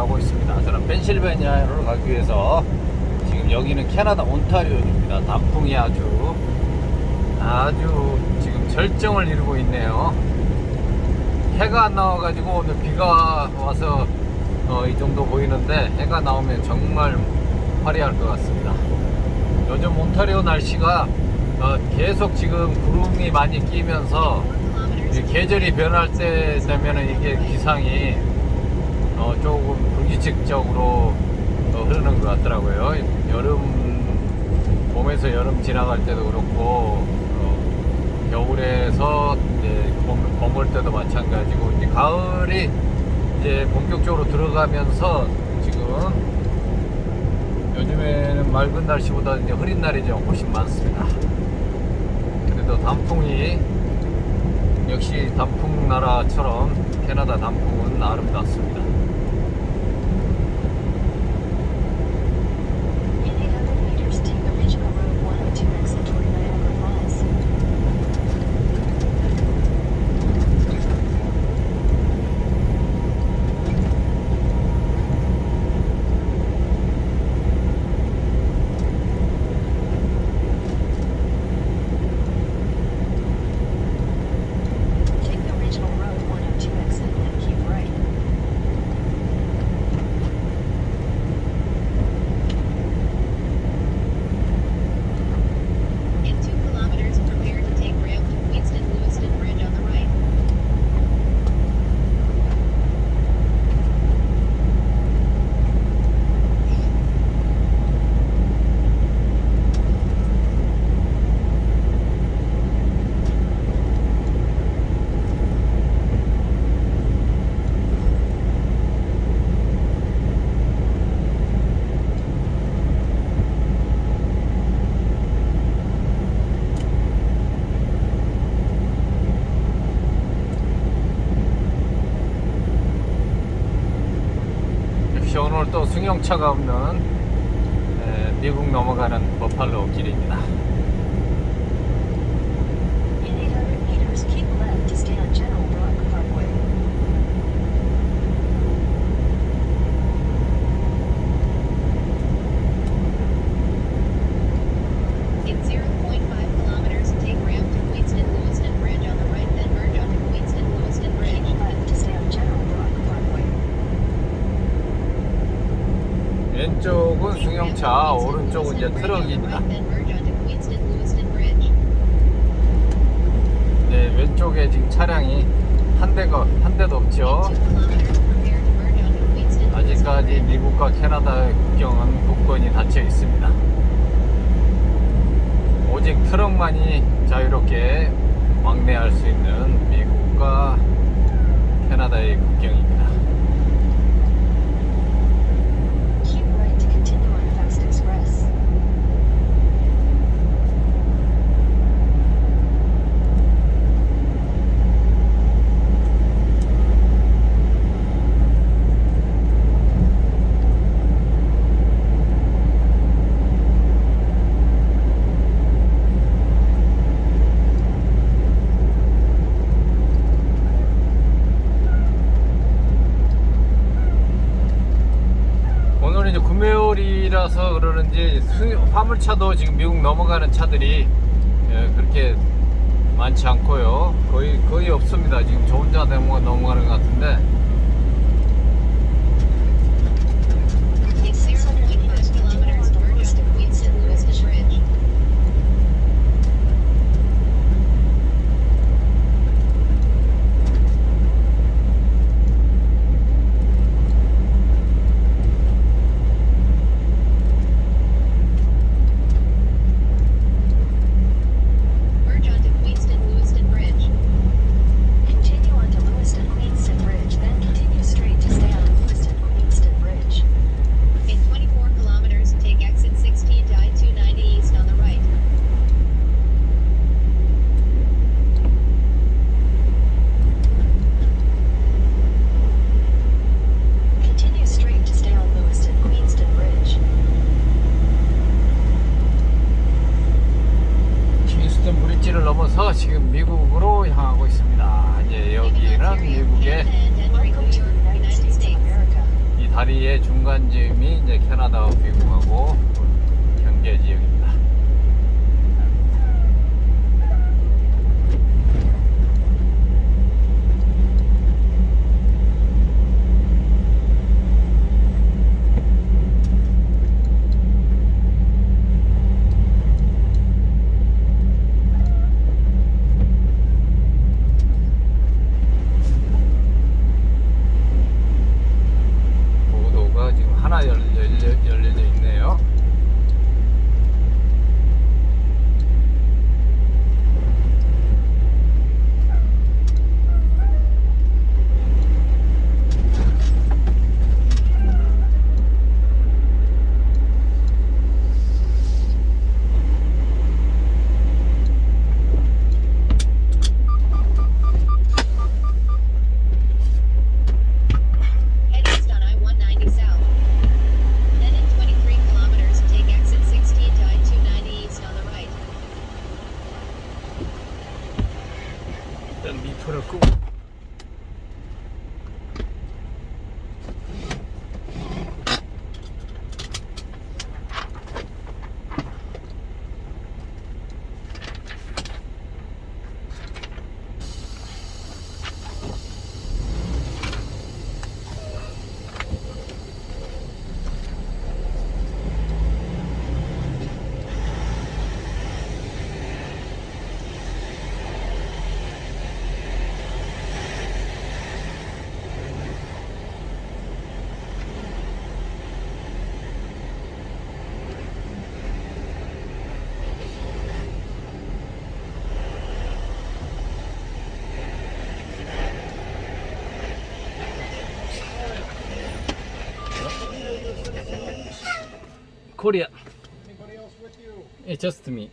가고 있습니다. 저는 펜실베니아로 가기 위해서 지금 여기는 캐나다 온타리오입니다. 단풍이 아주 아주 지금 절정을 이루고 있네요. 해가 안 나와가지고 오늘 비가 와서 어, 이 정도 보이는데 해가 나오면 정말 화려할 것 같습니다. 요즘 온타리오 날씨가 어, 계속 지금 구름이 많이 끼면서 이 계절이 변할 때 되면은 이게 기상이 어, 조금 불규칙적으로 어, 흐르는 것 같더라고요. 여름 봄에서 여름 지나갈 때도 그렇고 어, 겨울에서 이제 봄, 봄올 때도 마찬가지고 이제 가을이 이제 본격적으로 들어가면서 지금 요즘에는 맑은 날씨보다 이제 흐린 날이 좀 훨씬 많습니다. 그래도 단풍이 역시 단풍 나라처럼 캐나다 단풍은 아름답습니다. 승용차가 없는 에, 미국 넘어가는 버팔로 길입니다. Queenston 오른쪽은 이제 트럭입니다. 네, 왼쪽에 지금 차량이 한 대가 한 대도 없죠. 아직까지. 미국과 캐나다의 국경은 국권이 닫혀 있습니다. 오직 트럭만이 자유롭게 왕래할 수 있는 미국과 캐나다의 국경입니다. 금요일이라서 그러는지 수- 화물차도 지금 미국 넘어가는 차들이 예, 그렇게 많지 않고요. 거의 거의 없습니다. 지금 저 혼자 넘어가- 넘어가는 것 같은데 일단 미터를 끄고 Korea. Anybody else with you? It's just me.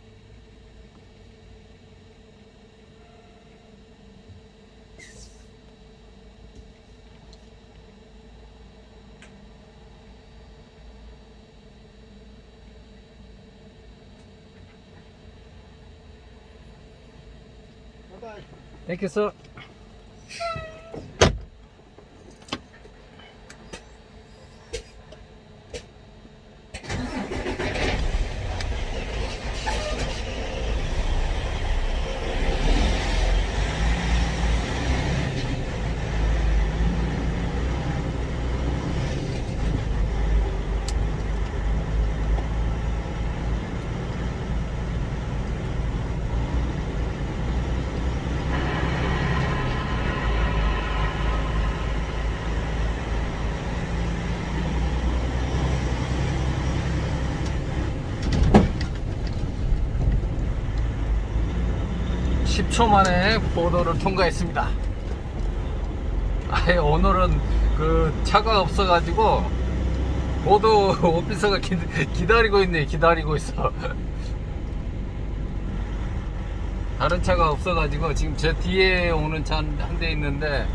Bye bye. Thank you, sir. 십초 만에 보도를 통과했습니다. 아예 오늘은 그 차가 없어가지고 보도 오피서가 기, 기다리고 있네 기다리고 있어. 다른 차가 없어가지고 지금 제 뒤에 오는 차 한 대 있는데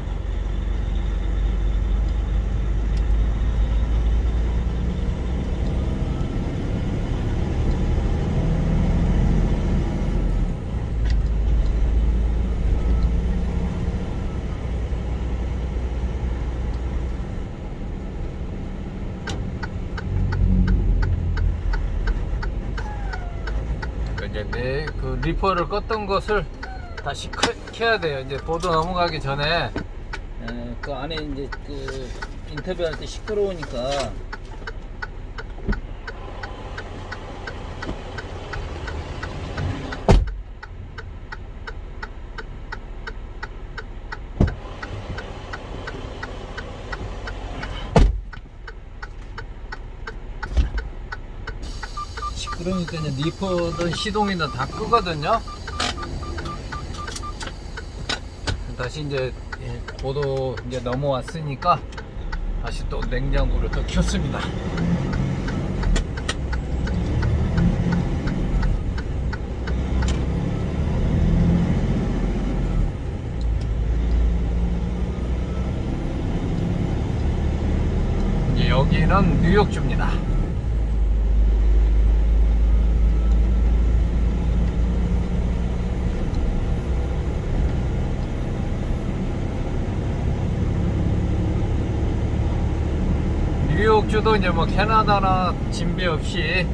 그 이제 내 그 리퍼를 껐던 것을 다시 켜, 켜야 돼요. 이제 보도 넘어가기 전에 에, 그 안에 이제 그 인터뷰할 때 시끄러우니까 이제 리퍼든 시동이든 다 끄거든요. 다시 이제 예, 보도 이제 넘어왔으니까 다시 또 냉장고를 또 켰습니다. 이제 여기는 뉴욕주입니다. 뉴욕주도 이제 뭐 캐나다나 진배 없이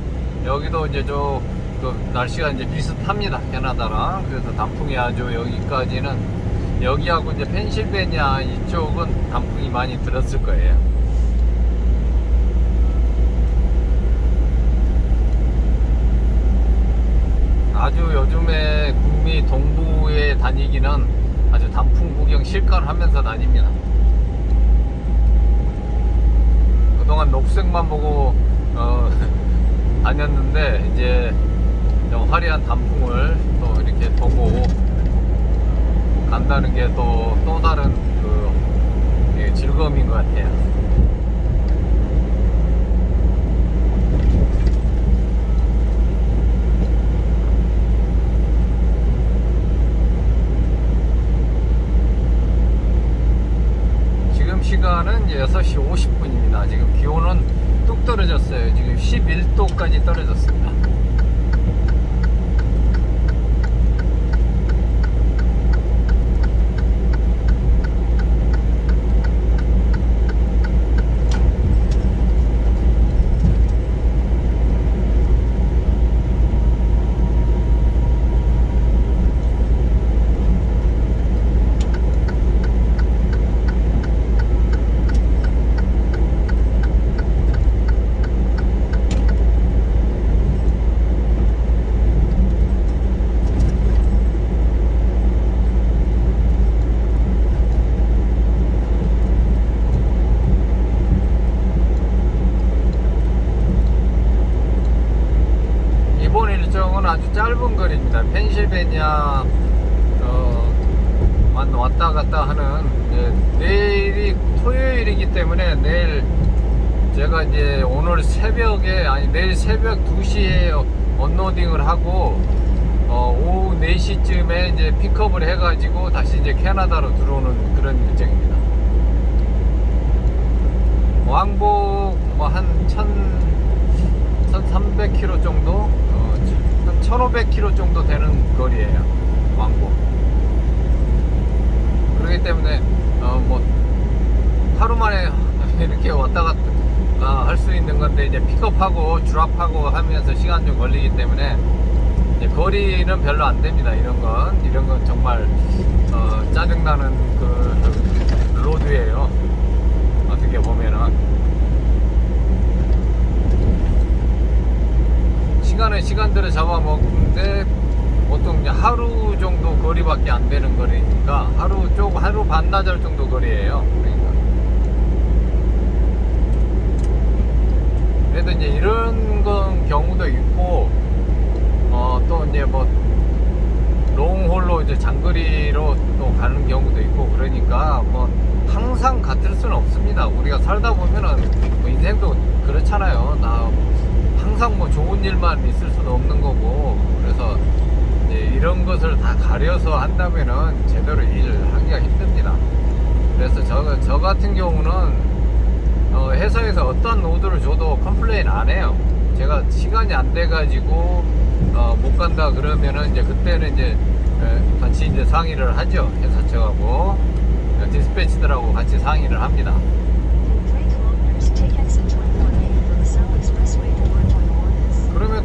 여기도 이제 저그 날씨가 이제 비슷합니다. 캐나다랑 그래서 단풍이 아주 여기까지는 여기하고 이제 펜실베니아 이쪽은 단풍이 많이 들었을 거예요. 아주 요즘에 북미 동부에 다니기는 아주 단풍 구경 실컷 하면서 다닙니다. 그동안 녹색만 보고 어, 다녔는데 이제 좀 화려한 단풍을 또 이렇게 보고 간다는 게 또또 다른 그 예, 즐거움인 것 같아요. 지금 시간은 이제 6시 50분입니다. 지금 기온은 뚝 떨어졌어요. 지금 11도까지 떨어졌습니다. 이번 일정은 아주 짧은 펜실베니아 어, 만 왔다 갔다 하는 내일이 토요일이기 때문에 내일 제가 이제 오늘 새벽에 아니 내일 새벽 2시에 언로딩을 하고 어, 오후 4시쯤에 이제 픽업을 해가지고 다시 이제 캐나다로 들어오는 그런 일정입니다. 왕복 뭐 한 1300km 정도, 어, 한 1500km 정도 되는 거리예요. 왕복. 그렇기 때문에 어, 뭐 하루 만에 이렇게 왔다 갔다 할수 있는 건데 이제 픽업하고 드랍하고 하면서 시간 좀 걸리기 때문에 거리는 별로 안 됩니다. 이런 건 이런 건 정말 어, 짜증 나는 그 로드예요. 어떻게 보면은 시간은 시간대로 잡아먹는데 보통 이제 하루 정도 거리밖에 안 되는 거리니까 하루 쪽 하루 반나절 정도 거리예요. 그러니까 그래도 이제 이런 건 경우도 있고 어 또 이제 뭐 롱홀로 이제 장거리로 또 가는 경우도 있고 그러니까 뭐 항상 같을 수는 없습니다. 우리가 살다 보면은 뭐 인생도 그렇잖아요. 나 항상 뭐 좋은 일만 있을 수는 없는 거고 그래서 이런 것을 다 가려서 한다면은 제대로 일을 하기가 힘듭니다. 그래서 저, 저 같은 경우는 어, 회사에서 어떤 노드를 줘도 컴플레인 안 해요. 제가 시간이 안 돼가지고 어, 못 간다 그러면은 이제 그때는 이제 에, 같이 이제 상의를 하죠. 회사 측하고 어, 디스패치들하고 같이 상의를 합니다.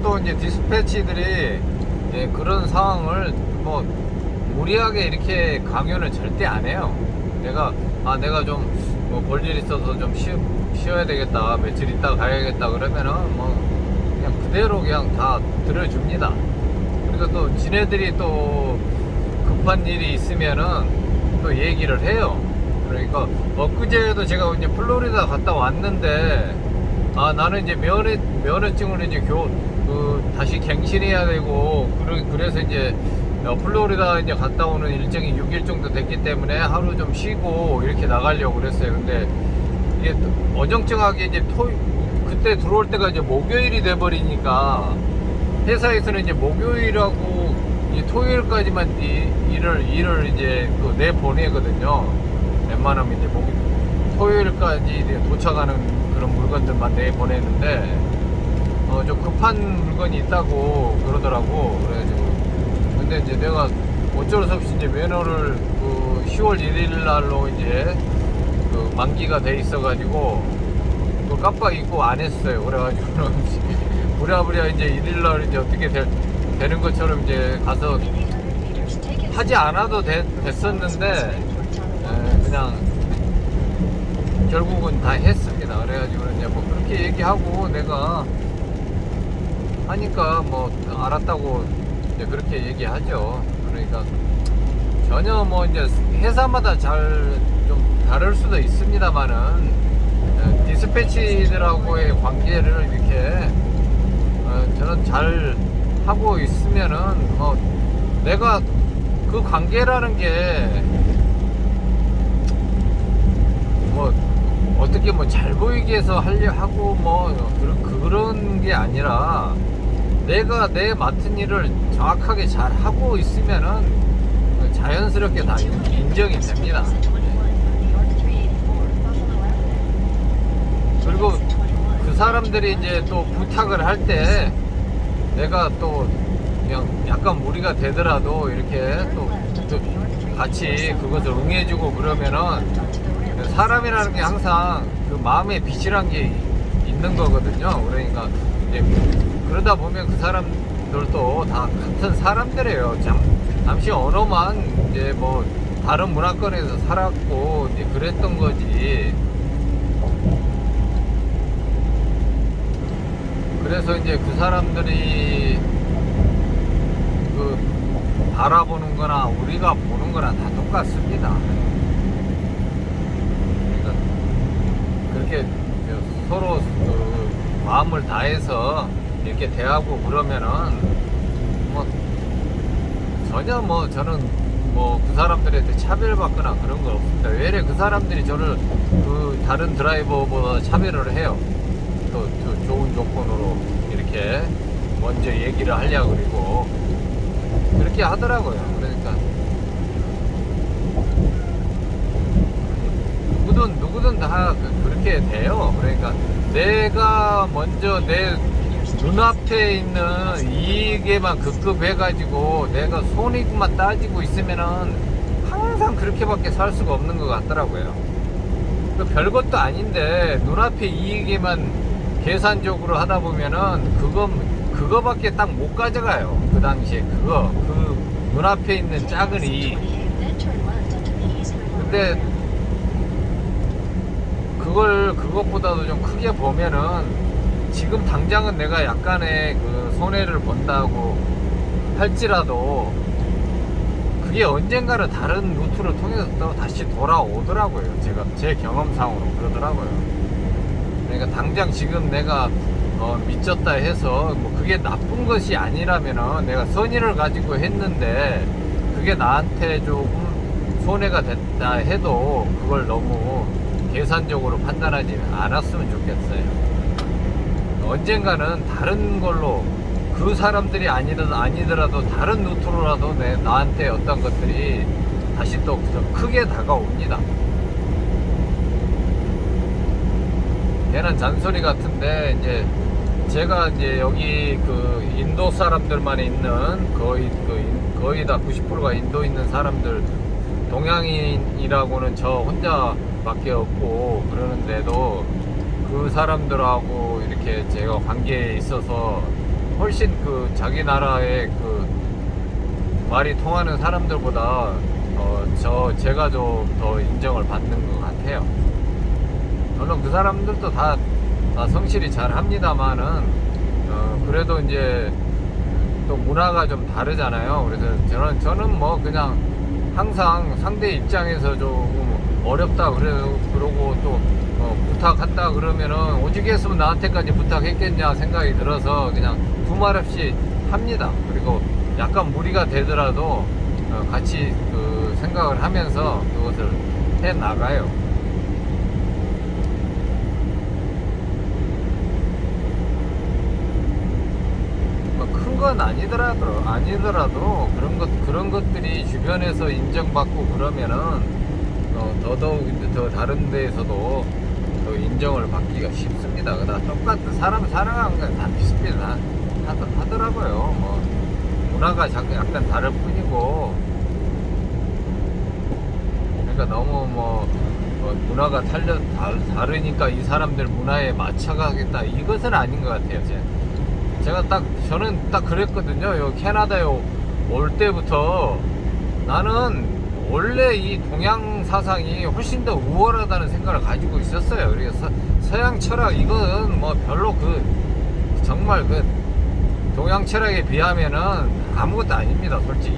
또 이제 디스패치들이 예, 그런 상황을 뭐 무리하게 이렇게 강요는 절대 안 해요. 내가 아 내가 좀 뭐 볼일 있어서 좀 쉬, 쉬어야 되겠다 며칠 있다 가야겠다 그러면은 뭐 그냥 그대로 그냥 다 들어줍니다. 그리고 또 지네들이 또 급한 일이 있으면은 또 얘기를 해요. 그러니까 엊그제도 제가 이제 플로리다 갔다 왔는데 아 나는 이제 면허 면허증을 이제 교 그 다시 갱신해야 되고 그래서 이제 어, 플로리다 이제 갔다 오는 일정이 6일 정도 됐기 때문에 하루 좀 쉬고 이렇게 나가려고 그랬어요. 근데 이게 또 어정쩡하게 이제 토 그때 들어올 때가 이제 목요일이 돼 버리니까 회사에서는 이제 목요일하고 이 토요일까지만 이, 일을 일을 이제 그 내 보내거든요. 웬만하면 이제 목 토요일까지 이제 도착하는 그런 물건들만 내 보내는데 어, 좀 급한 물건이 있다고 그러더라고. 그래가지고. 근데 이제 내가 어쩔 수 없이 이제 면허를 그 10월 1일 날로 이제 그 만기가 돼 있어가지고 그 깜빡 잊고 안 했어요. 그래가지고는 부랴부랴 이제 일일날 이제 어떻게 될- 되는 것처럼 이제 가서 In 800 meters, take exit 하지 않아도 돼- 됐었는데 에, 그냥 결국은 다 했습니다. 그래가지고 이제 뭐 그렇게 얘기하고 내가 하니까 뭐 알았다고 이제 그렇게 얘기하죠. 그러니까 전혀 뭐 이제 회사마다 잘 좀 다를 수도 있습니다만은 에, 디스패치들하고의 관계를 이렇게 어, 저는 잘 하고 있으면은 뭐 내가 그 관계라는 게 뭐 어떻게 뭐 잘 보이게 해서 하려 하고 뭐 그런 게 아니라 내가 내 맡은 일을 정확하게 잘 하고 있으면은 자연스럽게 다 인정이 됩니다. exit 21 on York 384, Buffalo Avenue. 그리고 Exit 21. 그 사람들이 이제 또 부탁을 할 때 내가 또 그냥 약간 무리가 되더라도 이렇게 또, 또 같이 그것을 응해주고 그러면은 사람이라는 게 항상 그 마음에 빛이란 게 있는 거거든요. 그러니까 이제 그러다 보면 그 사람들도 다 같은 사람들이에요. 잠, 잠시 언어만 이제 뭐 다른 문화권에서 살았고 이제 그랬던 거지. 그래서 이제 그 사람들이 그 바라보는 거나 우리가 보는 거나 다 똑같습니다. 그러니까 그렇게 서로 그 마음을 다해서 이렇게 대하고 그러면은 뭐 전혀 뭐 저는 뭐 그 사람들한테 차별받거나 그런 건 없습니다. 왜래 그 사람들이 저를 그 다른 드라이버보다 차별을 해요. 또, 또 좋은 조건으로 이렇게 먼저 얘기를 하려고 그리고 그렇게 하더라고요. 그러니까 누구든 누구든 다 그- 그렇게 돼요. 그러니까 내가 먼저 내 눈앞에 있는 이익에만 급급해가지고 내가 손익만 따지고 있으면은 항상 그렇게밖에 살 수가 없는 것 같더라고요. 그 별것도 아닌데 눈앞에 이익에만 계산적으로 하다 보면은 그거 그거밖에 딱 못 가져가요. 그 당시에 그거 그 눈앞에 있는 작은 이익. 근데. 그걸 그것보다도 좀 크게 보면은 지금 당장은 내가 약간의 그 손해를 본다고 할지라도 그게 언젠가는 다른 루트를 통해서 또 다시 돌아오더라고요. 제가 제 경험상으로 그러더라고요. 그러니까 당장 지금 내가 어, 미쳤다 해서 뭐 그게 나쁜 것이 아니라면은 내가 선의를 가지고 했는데 그게 나한테 조금 손해가 됐다 해도 그걸 너무 계산적으로 판단하지 않았으면 좋겠어요. 언젠가는 다른 걸로 그 사람들이 아니더라도, 아니더라도 다른 루트로라도 내, 나한테 어떤 것들이 다시 또더 크게 다가옵니다. 걔는 잔소리 같은데 이제 제가 이제 여기 그 인도 사람들만 있는 거의 그 인- 거의 다 90%가 인도 있는 사람들 동양인이라고는 저 혼자밖에 없고 그러는데도 그 사람들하고 이렇게 제가 관계에 있어서 훨씬 그 자기 나라의 그 말이 통하는 사람들보다 어, 저 제가 좀 더 인정을 받는 것 같아요. 물론 그 사람들도 다, 다 성실히 잘 합니다만은 어, 그래도 이제 또 문화가 좀 다르잖아요. 그래서 저는 저는 뭐 그냥 항상 상대 입장에서 조금 어렵다 그래 그러고 또 어, 부탁한다 그러면은 오직 했으면 나한테까지 부탁했겠냐 생각이 들어서 그냥 두말 없이 합니다. 그리고 약간 무리가 되더라도 어, 같이 그 생각을 하면서 그것을 해 나가요. 뭐큰건 아니더라도 아니더라도 그런 것 그런 것들이 주변에서 인정받고 그러면은 어, 더더욱 더 다른 데에서도 더 인정을 받기가 쉽습니다. 그다 똑같은 사람 살아가는 건 다 비슷비슷 하더라고요. 뭐 문화가 약간 다를 뿐이고 그러니까 너무 뭐뭐 문화가 달려 다, 다르니까 이 사람들 문화에 맞춰가겠다 이것은 아닌 것 같아요. 제. 제가 딱 저는 딱 그랬거든요. 요 캐나다에 오- 올 때부터 나는 원래 이 동양 사상이 훨씬 더 우월하다는 생각을 가지고 있었어요. 그래서 서양 철학 이건 뭐 별로 그 정말 그 동양 철학에 비하면은 아무것도 아닙니다, 솔직히.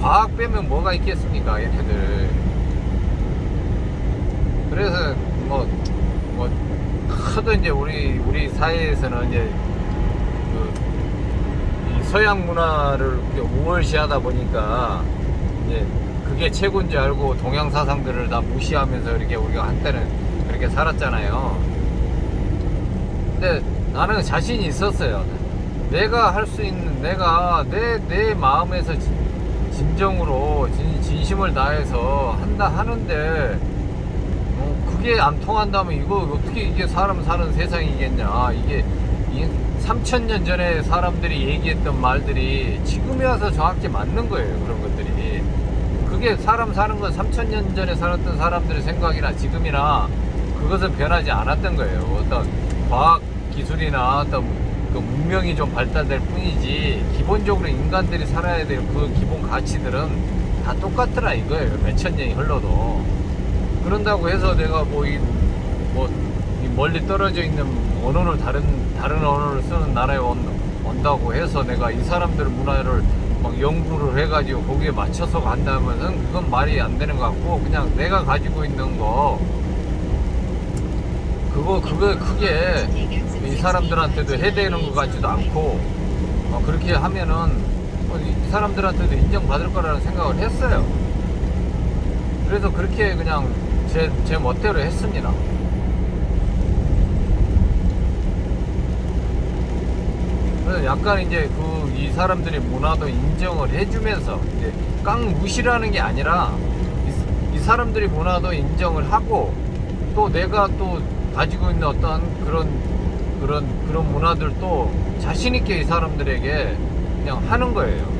과학 빼면 뭐가 있겠습니까, 얘네들. 그래서 뭐, 뭐, 하도 이제 우리, 우리 사회에서는 이제 그, 이 서양 문화를 우월시하다 보니까 이제 그게 최고인 줄 알고 동양 사상들을 다 무시하면서 이렇게 우리가 한때는 그렇게 살았잖아요. 근데 나는 자신이 있었어요. 내가 할 수 있는 내가 내 내 마음에서 진, 진정으로 진, 진심을 다해서 한다 하는데 어, 그게 안 통한다면 이거 어떻게 이게 사람 사는 세상이겠냐 이게 3천 년 전에 사람들이 얘기했던 말들이 지금에 와서 정확히 맞는 거예요 그런 것들이 그게 사람 사는 건 3천년 전에 살았던 사람들의 생각이나 지금이나 그것은 변하지 않았던 거예요. 어떤 과학 기술이나 어떤 그 문명이 좀 발달될 뿐이지 기본적으로 인간들이 살아야 될 그 기본 가치들은 다 똑같더라 이거예요. 몇천 년이 흘러도. 그런다고 해서 내가 뭐이뭐 멀리 떨어져 있는 언어를 다른 다른 언어를 쓰는 나라에 온, 온다고 해서 내가 이 사람들 문화를 막 연구를 해가지고 거기에 맞춰서 간다면은 그건 말이 안 되는 것 같고 그냥 내가 가지고 있는 거 그거 그거 크게 이 사람들한테도 해대는 것 같지도 않고 어, 그렇게 하면은 어, 이 사람들한테도 인정받을 거라는 생각을 했어요. 그래서 그렇게 그냥 제, 제 멋대로 했습니다. 그래서 약간 이제 그 이 사람들의 문화도 인정을 해주면서 이제 깡 무시라는 게 아니라 이, 이 사람들의 문화도 인정을 하고 또 내가 또 가지고 있는 어떤 그런 그런 그런 문화들도 자신 있게 이 사람들에게 그냥 하는 거예요.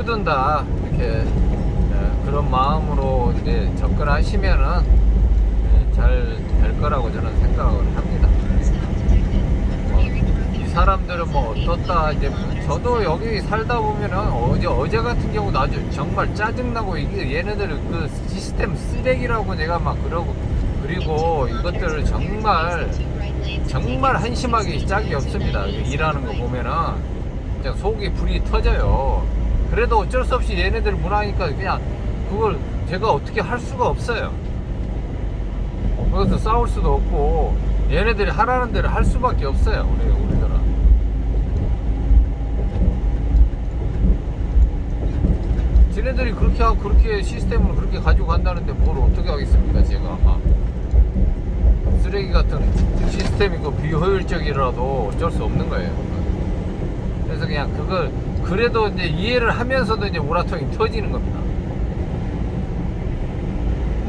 누구든 다 이렇게 예, 그런 마음으로 이제 접근 하시면은 예, 잘될 거라고 저는 생각을 합니다. 이 사람들은 뭐 어떻다 이제 저도 여기 살다 보면은 어제 어제 같은 경우도 아주 정말 짜증나고 이게 얘네들 그 시스템 쓰레기라고 내가 막 그러고 그리고 이것들을 정말 정말 한심하게 짝이 없습니다. 일하는 거 보면은 그냥 속이 불이 터져요. 그래도 어쩔 수 없이 얘네들 문화니까 그냥 그걸 제가 어떻게 할 수가 없어요. 그래서 싸울 수도 없고 얘네들이 하라는 대로 할 수밖에 없어요. 우리 우리들은. 지네들이 그렇게 하고 그렇게 시스템을 그렇게 가지고 간다는데 뭘 어떻게 하겠습니까 제가 쓰레기 같은 시스템이고 비효율적이라도 어쩔 수 없는 거예요. 그래서 그냥 그걸 그래도 이제 이해를 하면서도 이제 우라통이 터지는 겁니다.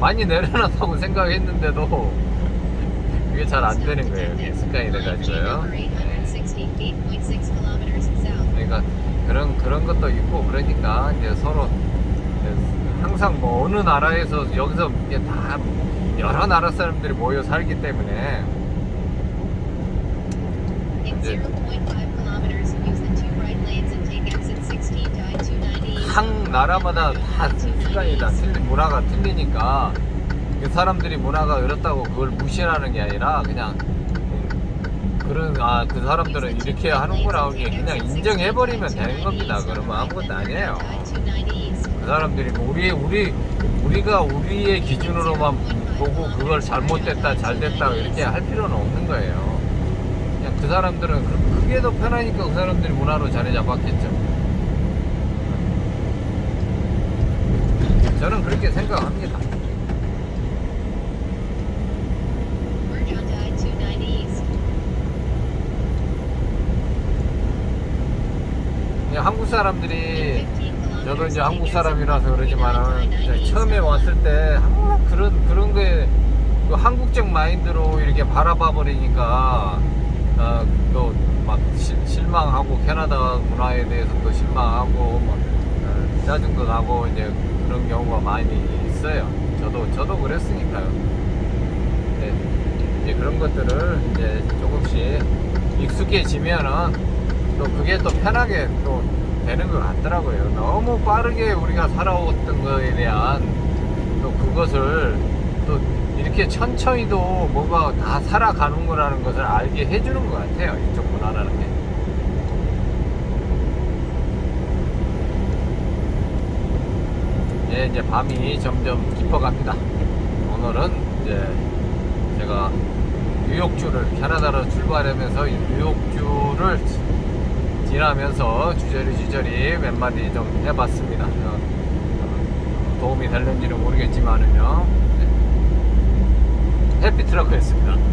많이 내려놨다고 생각했는데도 그게 잘 안 되는 거예요. 습관이 돼가지고요. 그러니까 그런 그런 것도 있고 그러니까 이제 서로 항상 뭐 어느 나라에서 여기서 이게 다 여러 나라 사람들이 모여 살기 때문에 각 나라마다 다 습관이 다 틀린 문화가 틀리니까 그 사람들이 문화가 이렇다고 그걸 무시하는 게 아니라 그냥 그런 아 그 사람들은 이렇게 하는구나 하게 그냥 인정해 버리면 되는 겁니다. 그러면 아무것도 아니에요. 그 사람들이 뭐 우리 우리 우리가 우리의 기준으로만 보고 그걸 잘못됐다 잘됐다 이렇게 할 필요는 없는 거예요. 그냥 그 사람들은 그- 그게 더 편하니까 그 사람들이 문화로 자리 잡았겠죠. 저는 그렇게 생각합니다. 한국 사람들이 저도 이제 한국 사람이라서 그러지만은 이제 처음에 왔을 때 그런 그런 그 한국적 마인드로 이렇게 바라봐 버리니까 어, 또막 실망하고 캐나다 문화에 대해서 또 실망하고 뭐 어, 짜증도 나고 이제 그런 경우가 많이 있어요. 저도 저도 그랬으니까요. 네, 이제 그런 것들을 이제 조금씩 익숙해지면은 또 그게 또 편하게 또 되는 것 같더라고요. 너무 빠르게 우리가 살아왔던 거에 대한 또 그것을 또 이렇게 천천히도 뭐가 다 살아가는 거라는 것을 알게 해주는 것 같아요. 이쪽 문화라는 게. 예, 이제 밤이 점점 깊어갑니다. 오늘은 이제 제가 뉴욕주를 캐나다로 출발하면서 이 뉴욕주를 지나면서 주저리 주저리 몇 마디 좀 해봤습니다. 어, 어, 도움이 될는지는 모르겠지만은요. 네. 해피 트럭크였습니다.